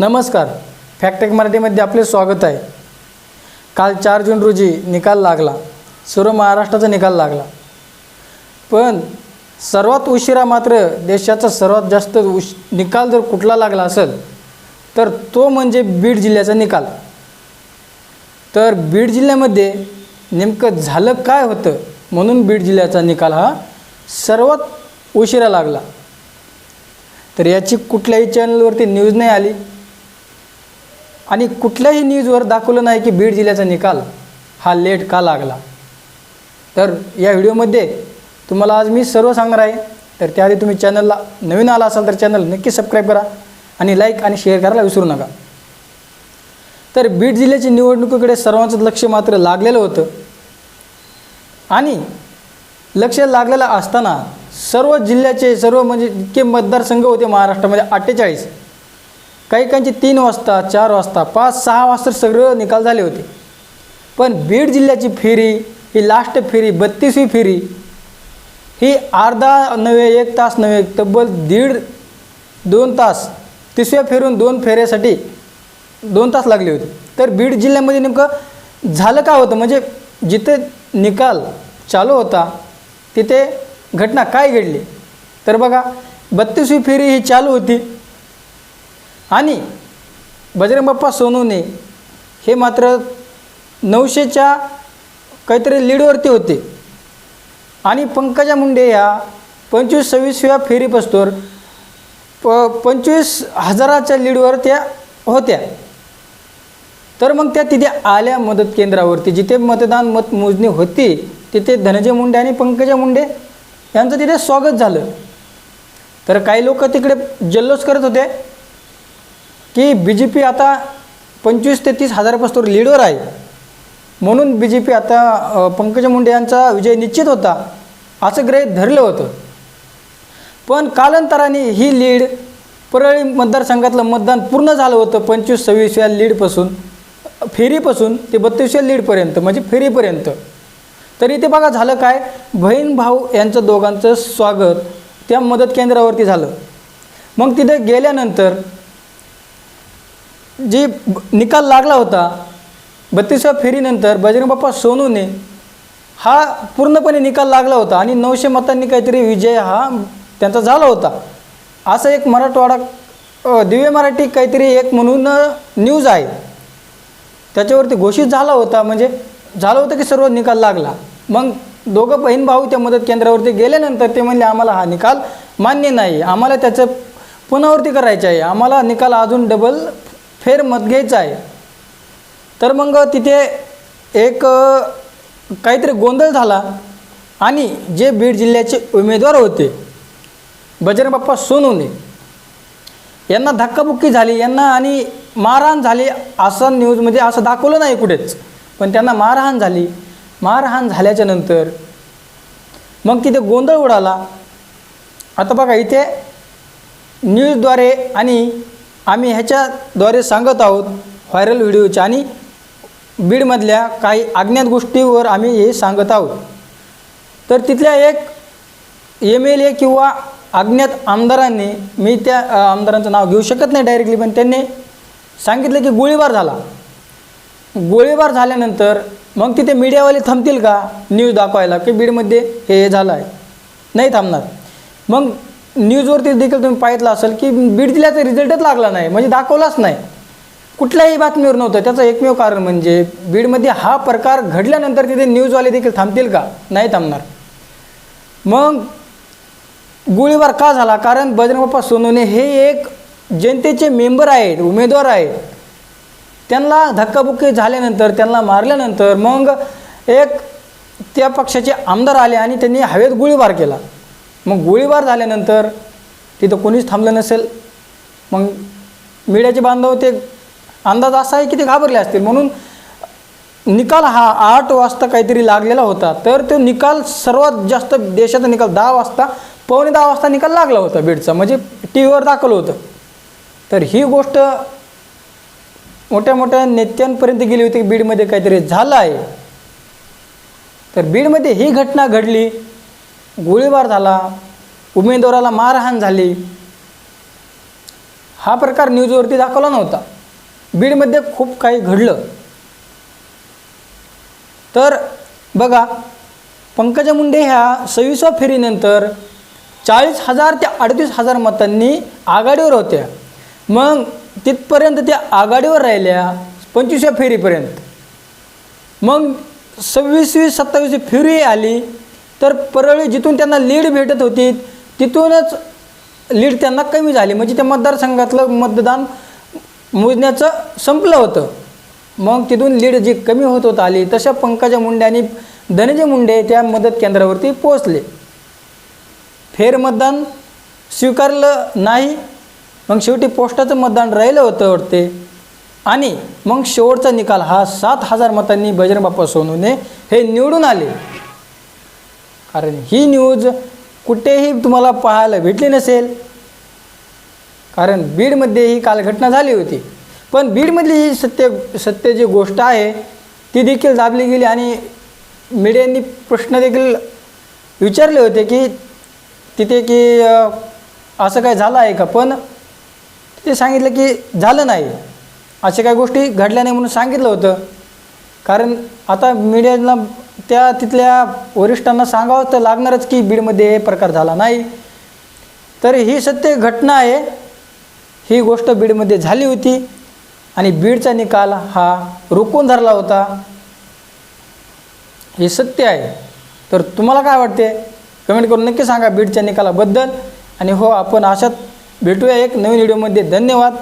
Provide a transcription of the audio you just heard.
नमस्कार. फॅक्टेक मराठीमध्ये आपले स्वागत आहे. काल चार जून रोजी निकाल लागला. सर्व महाराष्ट्राचा निकाल लागला. पण सर्वात उशिरा मात्र देशाचा सर्वात जास्त उश निकाल जर कुठला लागला असेल तर तो म्हणजे बीड जिल्ह्याचा निकाल. तर बीड जिल्ह्यामध्ये नेमकं झालं काय होतं? म्हणून बीड जिल्ह्याचा निकाल हा सर्वात उशिरा लागला. तर याची कुठल्याही चॅनलवरती न्यूज नाही आली. आणि कुठल्याही न्यूजवर दाखवलं नाही की बीड जिल्ह्याचा निकाल हा लेट का लागला. तर या व्हिडिओमध्ये तुम्हाला आज मी सर्व सांगणार आहे. तर त्याआधी तुम्ही चॅनलला नवीन आला असाल तर चॅनल नक्की सबस्क्राईब करा आणि लाईक आणि शेअर करायला विसरू नका. तर बीड जिल्ह्याची निवडणुकीकडे सर्वांचं लक्ष मात्र लागलेलं होतं. आणि लक्ष लागलेलं असताना सर्व जिल्ह्याचे सर्व म्हणजे इतके मतदारसंघ होते महाराष्ट्रामध्ये अठ्ठेचाळीस. काही काहींचे तीन वाजता चार वाजता पाच सहा वाजता सगळं निकाल झाले होते. पण बीड जिल्ह्याची फेरी ही लास्ट फेरी बत्तीसवी फेरी ही अर्धा नव्हे एक तास नव्हे तब्बल दीड दोन तास तिसऱ्या फेरून दोन फेऱ्यासाठी दोन तास लागले होते. तर बीड जिल्ह्यामध्ये नेमकं झालं का होतं? म्हणजे जिथे निकाल चालू होता तिथे घटना काय घडली? तर बघा बत्तीसवी फेरी ही चालू होती. आणि बजरंग बाप्पा सोनूने हे मात्र नऊशेच्या काहीतरी लीडवरती होते. आणि पंकजा मुंडे या पंचवीस सव्वीसव्या फेरीपस्तोर प पंचवीस हजाराच्या लीडवर त्या होत्या. तर मग त्या तिथे आल्या मदत केंद्रावरती. जिथे मतदान मतमोजणी होती तिथे धनंजय मुंडे आणि पंकजा मुंडे यांचं तिथे स्वागत झालं. तर काही लोक तिकडे जल्लोष करत होते. की बी जे पी आता पंचवीस ते तीस हजारापासून लीडवर आहे. म्हणून बी जे पी आता पंकज पंकजा मुंडे यांचा विजय निश्चित होता असं ग्रहित धरलं होतं. पण कालांतराने ही लीड परळी मतदारसंघातलं मतदान पूर्ण झालं होतं पंचवीस सव्वीस या लीडपासून फेरीपासून ते बत्तीसव्या लीडपर्यंत म्हणजे फेरीपर्यंत. तरी ते बघा झालं काय? बहीण भाऊ यांचं दोघांचं स्वागत त्या मदत केंद्रावरती झालं. मग तिथे गेल्यानंतर जी निकाल लागला होता बत्तीसव्या फेरीनंतर बजरंग बाप्पा सोनूने हा पूर्णपणे निकाल लागला होता आणि नऊशे मतांनी काहीतरी विजय हा त्यांचा झाला होता. असं एक मराठवाडा दिव्य मराठी काहीतरी एक म्हणून न्यूज आहे. त्याच्यावरती घोषित झाला होता म्हणजे झालं होतं की सर्व निकाल लागला. मग दोघं बहीण भाऊ त्या मदत केंद्रावरती गेल्यानंतर ते म्हणले आम्हाला हा निकाल मान्य नाही. आम्हाला त्याचं पुनरावृत्ती करायचं आहे. आम्हाला निकाल अजून डबल फेर मत घ्यायचं आहे. तर मग तिथे एक काहीतरी गोंधळ झाला आणि जे बीड जिल्ह्याचे उमेदवार होते बजरंग बाप्पा सोनवणे यांना धक्काबुक्की झाली. यांना आणि मारहाण झाली असं न्यूजमध्ये. असं दाखवलं नाही कुठेच पण त्यांना मारहाण झाली. मारहाण झाल्याच्यानंतर मग तिथे गोंधळ उडाला. आता बघा इथे न्यूजद्वारे आणि आम्ही ह्याच्याद्वारे सांगत आहोत व्हायरल व्हिडिओच्या आणि बीडमधल्या काही अज्ञात गोष्टीवर आम्ही हे सांगत आहोत. तर तिथल्या एक एम एल ए किंवा अज्ञात आमदारांनी मी त्या आमदारांचं नाव घेऊ शकत नाही डायरेक्टली पण त्यांनी सांगितलं की गोळीबार झाला. गोळीबार झाल्यानंतर मग तिथे मीडियावाले थांबतील का? न्यूज दाखवायला की बीडमध्ये हे हे झालं आहे नाही थांबणार. मग न्यूजवरती देखील तुम्ही पाहितलं असेल की बीड जिल्ह्याचा रिझल्टच लागला नाही म्हणजे दाखवलाच नाही. कुठल्याही बातमीवर नव्हतं. त्याचं एकमेव कारण म्हणजे बीडमध्ये हा प्रकार घडल्यानंतर तिथे न्यूजवाले देखील थांबतील का? नाही थांबणार. मग गोळीबार का झाला? कारण बजरंग बाप्पा सोनवणे हे एक जनतेचे मेंबर आहेत उमेदवार आहेत. त्यांना धक्काबुक्की झाल्यानंतर त्यांना मारल्यानंतर मग एक त्या पक्षाचे आमदार आले आणि त्यांनी हवेत गोळीबार केला. मग गोळीबार झाल्यानंतर तिथं कोणीच थांबलं नसेल. मग मीडियाचे बांधव ते अंदाज असा आहे की ते घाबरले असतील. म्हणून निकाल हा आठ वाजता काहीतरी लागलेला होता. तर तो निकाल सर्वात जास्त देशाचा निकाल दहा वाजता पावणे दहा वाजता निकाल लागला होता बीडचा. म्हणजे टी व्हीवर दाखवलं होतं. तर ही गोष्ट मोठ्या मोठ्या नेत्यांपर्यंत गेली होती की बीडमध्ये काहीतरी झालं आहे तर बीडमध्ये ही घटना घडली. गोळीबार झाला उमेदवाराला मारहाण झाली. हा प्रकार न्यूजवरती दाखवला नव्हता. बीडमध्ये खूप काही घडलं. तर बघा पंकजा मुंडे ह्या सव्वीसव्या फेरीनंतर चाळीस हजार ते अडतीस हजार मतांनी आघाडीवर होत्या. मग तिथपर्यंत त्या आघाडीवर राहिल्या पंचवीसव्या फेरीपर्यंत. मग सव्वीसवी सत्तावीसवी फेरी आली. तर परळी जिथून त्यांना लीड भेटत होती तिथूनच लीड त्यांना कमी झाली. म्हणजे त्या मतदारसंघातलं मतदान मोजण्याचं संपलं होतं. मग तिथून लीड जी कमी होत होत आली तशा पंकजा मुंडे आणि धनंजय मुंडे त्या मदत केंद्रावरती पोहोचले. फेरमतदान स्वीकारलं नाही मग शेवटी पोस्टाचं मतदान राहिलं होतं वाटते. आणि मग शेवटचा निकाल हा सात हजार मतांनी बजरंगबाप्पा सोनूने हे निवडून आले. कारण ही न्यूज कुठेही तुम्हाला पाहायला भेटली नसेल. कारण बीडमध्ये ही काल घटना झाली होती. पण बीडमधली ही सत्य सत्य जी गोष्ट आहे ती देखील दाबली गेली आणि मीडियांनी प्रश्न देखील विचारले होते की तिथे की असं काय झालं आहे का? पण तिथे सांगितलं की झालं नाही. अशा काही गोष्टी घडल्या नाही म्हणून सांगितलं होतं. कारण आता मीडियाला त्या तिथल्या वरिष्ठांना सांगावं तर लागणारच की बीडमध्ये हे प्रकार झाला नाही. तर ही सत्य घटना आहे. ही गोष्ट बीडमध्ये झाली होती आणि बीडचा निकाल हा रोखून धरला होता. हे सत्य आहे. तर तुम्हाला काय वाटते? कमेंट करून नक्की सांगा बीडच्या निकालाबद्दल. आणि हो आपण अशात भेटूया एक नवीन व्हिडिओमध्ये. धन्यवाद.